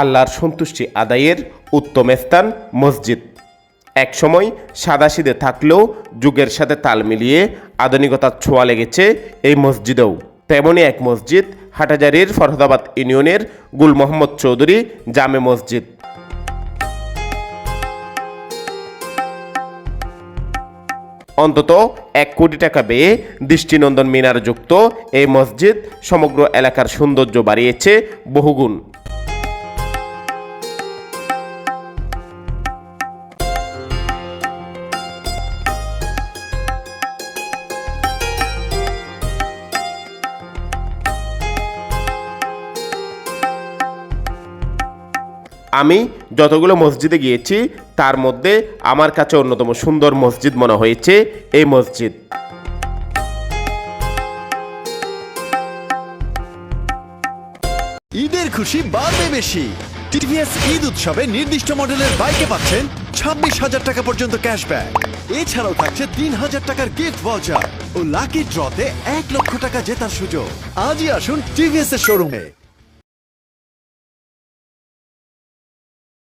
আল্লাহর সন্তুষ্টি আদায়ের উত্তম স্থান মসজিদ। একসময় সাদাসিদে থাকলেও যুগের সাথে তাল মিলিয়ে আধুনিকতার ছোঁয়া লেগেছে এই মসজিদেও। তেমনই এক মসজিদ, হাটাজারির ফরহাদাবাদ ইউনিয়নের গুল মোহাম্মদ চৌধুরী জামে মসজিদ। অন্তত এক কোটি টাকা ব্যয়ে দৃষ্টিনন্দন মিনার যুক্ত এই মসজিদ সমগ্র এলাকার সৌন্দর্য বাড়িয়েছে বহুগুণ। আমি যতগুলো মসজিদে গিয়েছি, তার মধ্যে আমার কাছে অন্যতম সুন্দর মসজিদ মনে হয়েছে, এই মসজিদ। ঈদের খুশি বাড়বে বেশি। টিভিএস ঈদ উৎসবে নির্দিষ্ট মডেলের বাইকে পাচ্ছেন ছাব্বিশ হাজার টাকা পর্যন্ত ক্যাশব্যাক। এছাড়াও থাকছে তিন হাজার টাকার গিফট ভাউচার ও লাকি ড্রতে এক লক্ষ টাকা জেতার সুযোগ। আজই আসুন টিভিএস এর শোরুমে।